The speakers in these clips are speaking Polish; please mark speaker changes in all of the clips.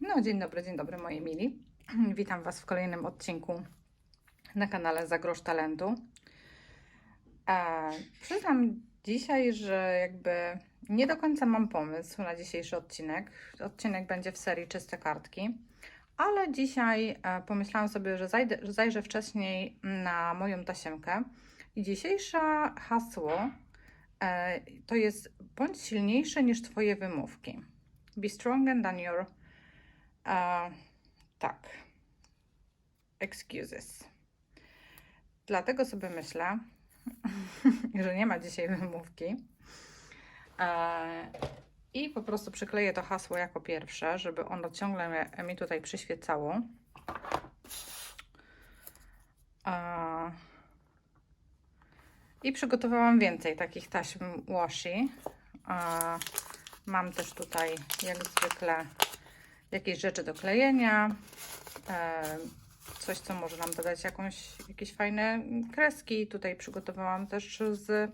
Speaker 1: No, dzień dobry, dzień dobry moi mili. Witam Was w kolejnym odcinku na kanale Zagrosz Talentu. E, przyznam dzisiaj, że jakby nie do końca mam pomysł na dzisiejszy odcinek. Odcinek będzie w serii Czyste Kartki, ale dzisiaj e, pomyślałam sobie, że, zajdę, że zajrzę wcześniej na moją tasiemkę i dzisiejsze hasło e, to jest bądź silniejszy niż Twoje wymówki. Be stronger than your Tak. Excuses. Dlatego sobie myślę, że nie ma dzisiaj wymówki. E, I po prostu przykleję to hasło jako pierwsze, żeby ono ciągle mi- mi tutaj przyświecało. E, I przygotowałam więcej takich taśm washi. E, Mam też tutaj, jak zwykle, jakieś rzeczy do klejenia, e, coś, co może nam dodać jakąś, jakieś fajne kreski. Tutaj przygotowałam też z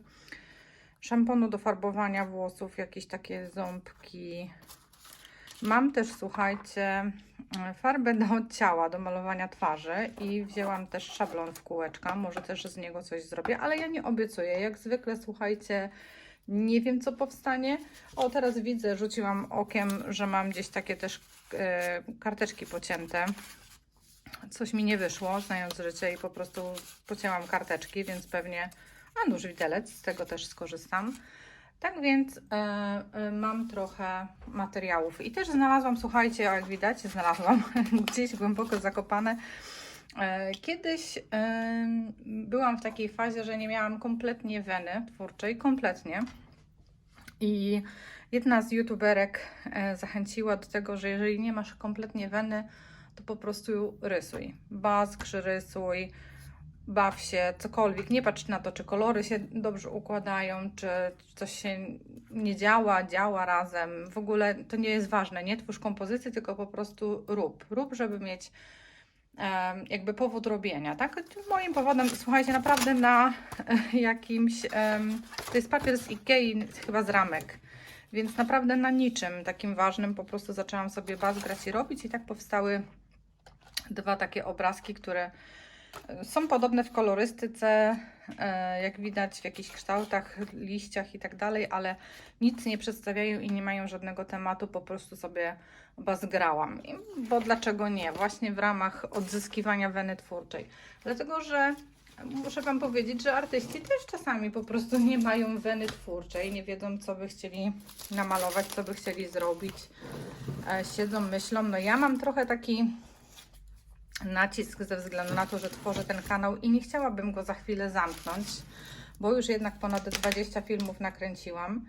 Speaker 1: szamponu do farbowania włosów, jakieś takie ząbki. Mam też, słuchajcie, farbę do ciała, do malowania twarzy i wzięłam też szablon w kółeczka, może też z niego coś zrobię, ale ja nie obiecuję. Jak zwykle, słuchajcie, nie wiem, co powstanie. O, teraz widzę, rzuciłam okiem, że mam gdzieś takie też e, karteczki pocięte. Coś mi nie wyszło, znając życie i po prostu pocięłam karteczki, więc pewnie, a nóż widelec, z tego też skorzystam. Tak więc e, e, mam trochę materiałów i też znalazłam, słuchajcie, jak widać, znalazłam gdzieś głęboko zakopane. E, Kiedyś byłam w takiej fazie, że nie miałam kompletnie weny twórczej, kompletnie. I jedna z youtuberek e, zachęciła do tego, że jeżeli nie masz kompletnie weny, to po prostu rysuj. Bazg, rysuj, baw się, cokolwiek. Nie patrz na to, czy kolory się dobrze układają, czy coś się nie działa, działa razem. W ogóle to nie jest ważne. Nie twórz kompozycji, tylko po prostu rób. Rób, żeby mieć jakby powód robienia, tak? Moim powodem, słuchajcie, naprawdę na jakimś, to jest papier z Ikei, chyba z ramek, więc naprawdę na niczym takim ważnym po prostu zaczęłam sobie bazgrać i robić i tak powstały dwa takie obrazki, które są podobne w kolorystyce, jak widać w jakichś kształtach, liściach i tak dalej, ale nic nie przedstawiają i nie mają żadnego tematu, po prostu sobie bazgrałam. I- Bo dlaczego nie? Właśnie w ramach odzyskiwania weny twórczej. Dlatego, że muszę Wam powiedzieć, że artyści też czasami po prostu nie mają weny twórczej, nie wiedzą, co by chcieli namalować, co by chcieli zrobić. E, Siedzą, myślą. No ja mam trochę taki nacisk ze względu na to, że tworzę ten kanał i nie chciałabym go za chwilę zamknąć, bo już jednak ponad 20 filmów nakręciłam.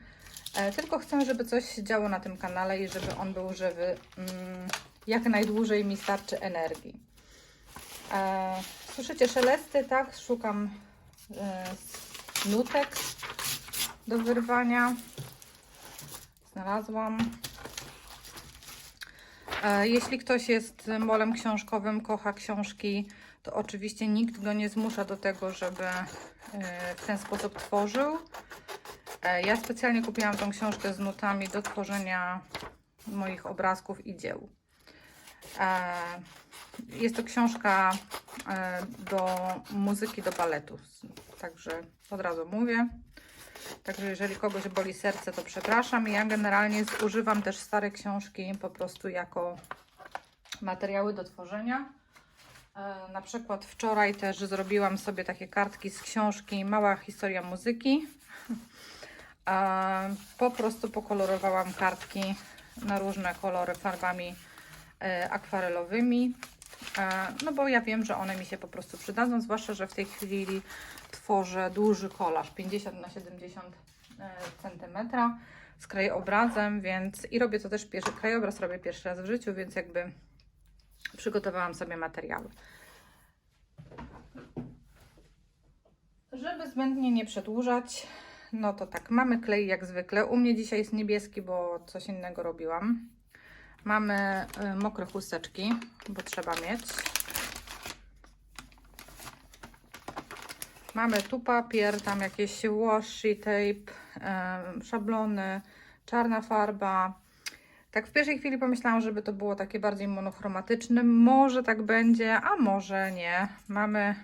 Speaker 1: E, Tylko chcę, żeby coś się działo na tym kanale i żeby on był żywy. mm, Jak najdłużej mi starczy energii. E, Słyszycie szelesty, tak? Szukam e, nutek do wyrwania. Znalazłam. E, Jeśli ktoś jest molem książkowym, kocha książki, to oczywiście nikt go nie zmusza do tego, żeby e, w ten sposób tworzył. E, Ja specjalnie kupiłam tą książkę z nutami do tworzenia moich obrazków i dzieł. Jest to książka do muzyki, do baletu. Także od razu mówię. Także jeżeli kogoś boli serce, to przepraszam. Ja generalnie używam też stare książki po prostu jako materiały do tworzenia. E, Na przykład wczoraj też zrobiłam sobie takie kartki z książki Mała historia muzyki. Po prostu pokolorowałam kartki na różne kolory farbami e, akwarelowymi. E, No bo ja wiem, że one mi się po prostu przydadzą, zwłaszcza, że w tej chwili tworzę duży kolaż 50 na 70 centymetra z krajobrazem, więc i robię to też pierwszy krajobraz robię pierwszy raz w życiu, więc jakby przygotowałam sobie materiały. Żeby zbędnie nie przedłużać, no to tak, mamy klej jak zwykle. U mnie dzisiaj jest niebieski, bo coś innego robiłam. Mamy y, mokre chusteczki, bo trzeba mieć. Mamy tu papier, tam jakieś washi tape, em, szablony, czarna farba. Tak w pierwszej chwili pomyślałam, żeby to było takie bardziej monochromatyczne. Może tak będzie, a może nie. Mamy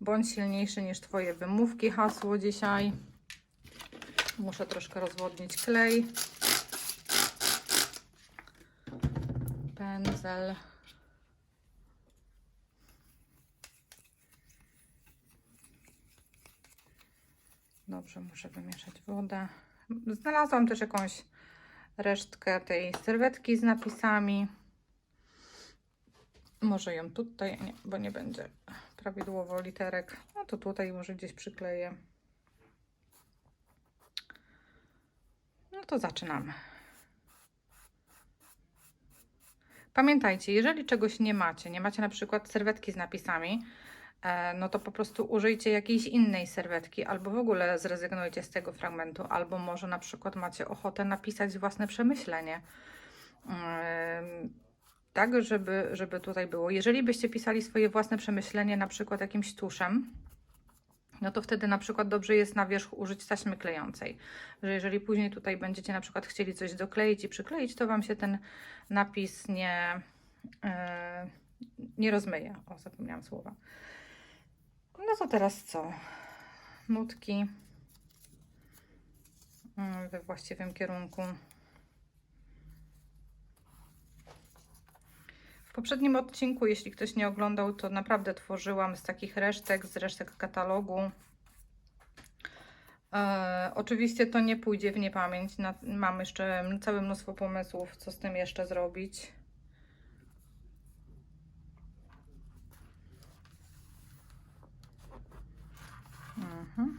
Speaker 1: bądź silniejszy niż Twoje wymówki hasło dzisiaj. Muszę troszkę rozwodnić klej. Pędzel. Dobrze, muszę wymieszać wodę. Znalazłam też jakąś resztkę tej serwetki z napisami. Może ją tutaj, nie, bo nie będzie prawidłowo literek. No to tutaj może gdzieś przykleję. No to zaczynamy. Pamiętajcie, jeżeli czegoś nie macie, nie macie na przykład serwetki z napisami, e, no to po prostu użyjcie jakiejś innej serwetki, albo w ogóle zrezygnujcie z tego fragmentu, albo może na przykład macie ochotę napisać własne przemyślenie. Em, Tak, żeby, żeby tutaj było. Jeżeli byście pisali swoje własne przemyślenie, na przykład jakimś tuszem, no to wtedy na przykład dobrze jest na wierzch użyć taśmy klejącej. Że jeżeli później tutaj będziecie na przykład chcieli coś dokleić i przykleić, to Wam się ten napis nie, e, nie rozmyje. O, zapomniałam słowa. No to teraz co? Nutki mm, we właściwym kierunku. Poprzednim odcinku, jeśli ktoś nie oglądał, to naprawdę tworzyłam z takich resztek, z resztek katalogu. E, oczywiście to nie pójdzie w niepamięć. Na, mam jeszcze całe mnóstwo pomysłów, co z tym jeszcze zrobić. Mhm.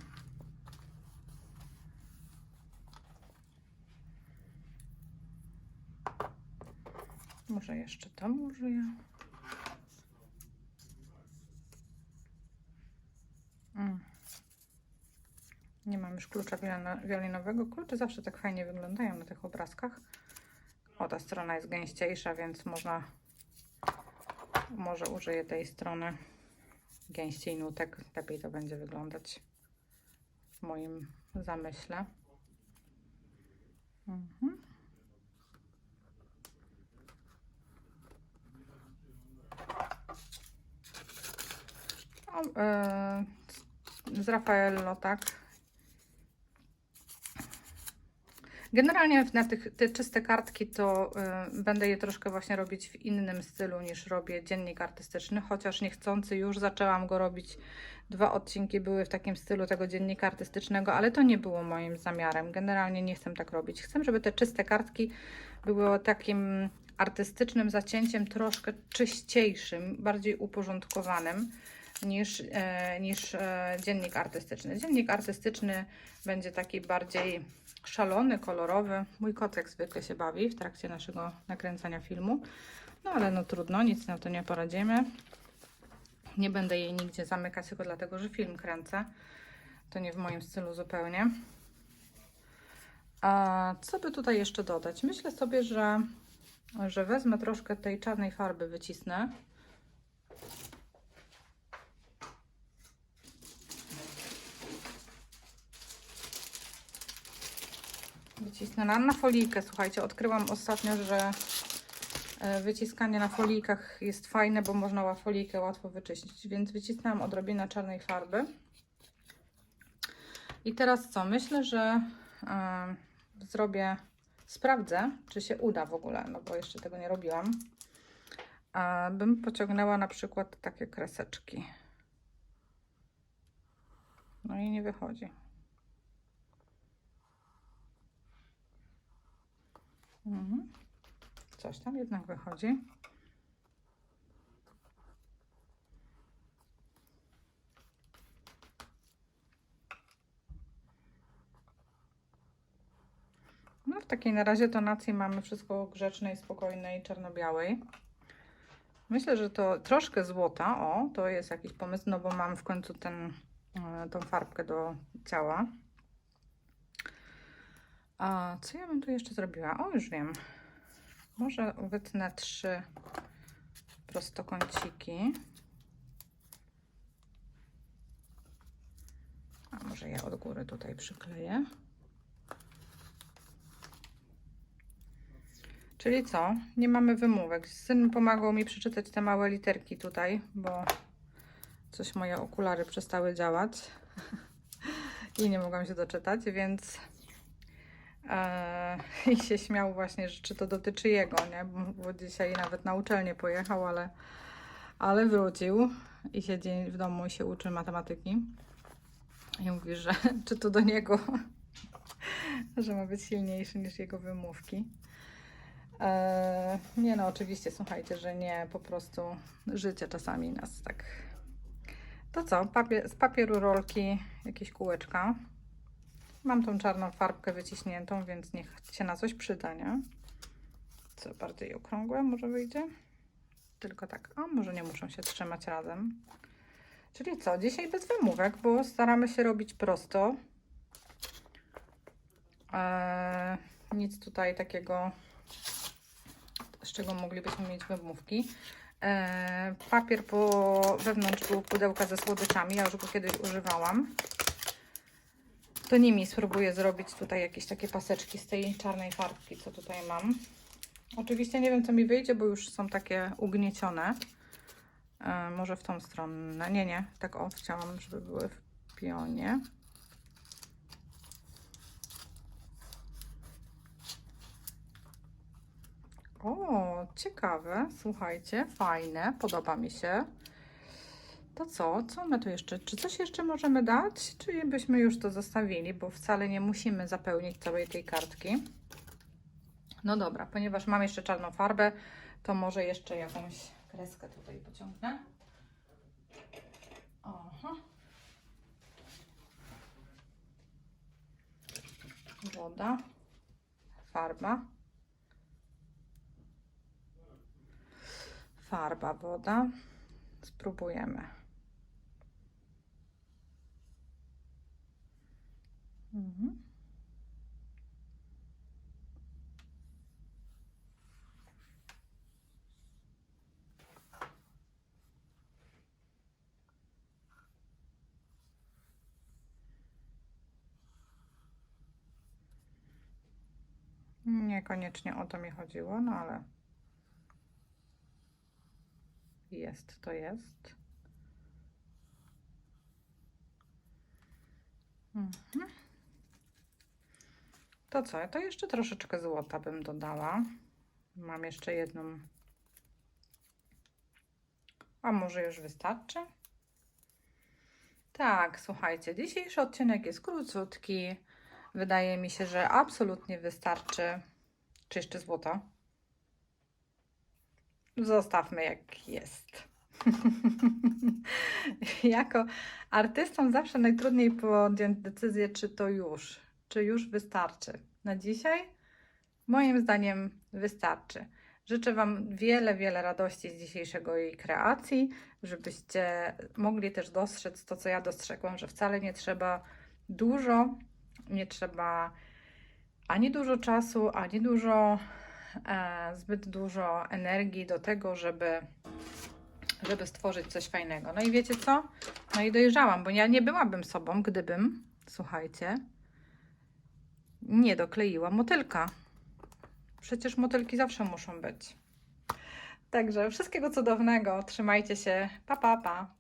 Speaker 1: Może jeszcze tam użyję. Mm. Nie mam już klucza wiolino- wiolinowego. Klucze zawsze tak fajnie wyglądają na tych obrazkach. O, ta strona jest gęściejsza, więc można może użyję tej strony gęściej nutek. Lepiej to będzie wyglądać w moim zamyśle. Mhm. O, e, z Raffaello, tak. Generalnie na tych te czyste kartki to y, będę je troszkę właśnie robić w innym stylu niż robię dziennik artystyczny, chociaż niechcący już zaczęłam go robić. Dwa odcinki były w takim stylu tego dziennika artystycznego, ale to nie było moim zamiarem. Generalnie nie chcę tak robić. Chcę, żeby te czyste kartki były takim artystycznym zacięciem, troszkę czyściejszym, bardziej uporządkowanym niż, e, niż e, dziennik artystyczny. Dziennik artystyczny będzie taki bardziej szalony, kolorowy. Mój kot jak zwykle się bawi w trakcie naszego nakręcania filmu. No ale no trudno, nic na to nie poradzimy. Nie będę jej nigdzie zamykać, tylko dlatego, że film kręcę. To nie w moim stylu zupełnie. A co by tutaj jeszcze dodać? Myślę sobie, że, że wezmę troszkę tej czarnej farby, wycisnę. Wycisnę na, folijkę. Słuchajcie, odkryłam ostatnio, że e, wyciskanie na folijkach jest fajne, bo można folijkę łatwo wyczyścić. Więc wycisnęłam odrobinę czarnej farby. I teraz co? Myślę, że e, zrobię, sprawdzę, czy się uda w ogóle, no bo jeszcze tego nie robiłam. A bym pociągnęła na przykład takie kreseczki. No i nie wychodzi. Mhm. Coś tam jednak wychodzi. No w takiej na razie tonacji mamy wszystko grzecznej, spokojnej, czarno-białej. Myślę, że to troszkę złota, o, to jest jakiś pomysł, no bo mam w końcu ten, e, tą farbkę do ciała. A co ja bym tu jeszcze zrobiła? O, już wiem. Może wytnę trzy prostokąciki. A może ja od góry tutaj przykleję. Czyli co? Nie mamy wymówek. Syn pomagał mi przeczytać te małe literki tutaj, bo coś moje okulary przestały działać i nie mogłam się doczytać, więc i się śmiał właśnie, że czy to dotyczy jego, nie? Bo- dzisiaj nawet na uczelnię pojechał, ale, ale wrócił i siedzi w domu i się uczy matematyki. I mówi, że czy to do niego, że ma być silniejszy niż jego wymówki. Eee, nie no, oczywiście, słuchajcie, że nie, po prostu życie czasami nas tak... To co, z papieru rolki jakieś kółeczka. Mam tą czarną farbkę wyciśniętą, więc niech się na coś przyda, nie? Co, bardziej okrągłe może wyjdzie? Tylko tak, a może nie muszą się trzymać razem. Czyli co, dzisiaj bez wymówek, bo staramy się robić prosto. Eee, nic tutaj takiego z czego moglibyśmy mieć wymówki. E, papier po wewnątrz był pudełka ze słodyczami, ja już go kiedyś używałam. To nimi spróbuję zrobić tutaj jakieś takie paseczki z tej czarnej farbki, co tutaj mam. Oczywiście nie wiem, co mi wyjdzie, bo już są takie ugniecione. E, może w tą stronę. Nie, nie, tak o, chciałam, żeby były w pionie. O, ciekawe, słuchajcie, fajne, podoba mi się. To co? Co my tu jeszcze? Czy coś jeszcze możemy dać? Czy byśmy już to zostawili, bo wcale nie musimy zapełnić całej tej kartki. No dobra, ponieważ mam jeszcze czarną farbę, to może jeszcze jakąś kreskę tutaj pociągnę. Aha. Woda, farba. farba, woda. Spróbujemy. Mhm. Niekoniecznie o to mi chodziło, no ale jest, to jest. Mhm. To co? To jeszcze troszeczkę złota bym dodała. Mam jeszcze jedną. A może już wystarczy? Tak, słuchajcie, dzisiejszy odcinek jest króciutki. Wydaje mi się, że absolutnie wystarczy. Czy jeszcze złota? Zostawmy jak jest. jako artystom zawsze najtrudniej podjąć decyzję, czy to już, czy już wystarczy. Na dzisiaj, moim zdaniem, wystarczy. Życzę Wam wiele, wiele radości z dzisiejszego jej kreacji, żebyście mogli też dostrzec to, co ja dostrzegłam, że wcale nie trzeba dużo, nie trzeba ani dużo czasu, ani dużo e, zbyt dużo energii do tego, żeby, żeby stworzyć coś fajnego. No i wiecie co? No i dojrzałam, bo ja nie byłabym sobą, gdybym, słuchajcie, nie dokleiła motylka. Przecież motylki zawsze muszą być. Także wszystkiego cudownego. Trzymajcie się. Pa, pa, pa. pa.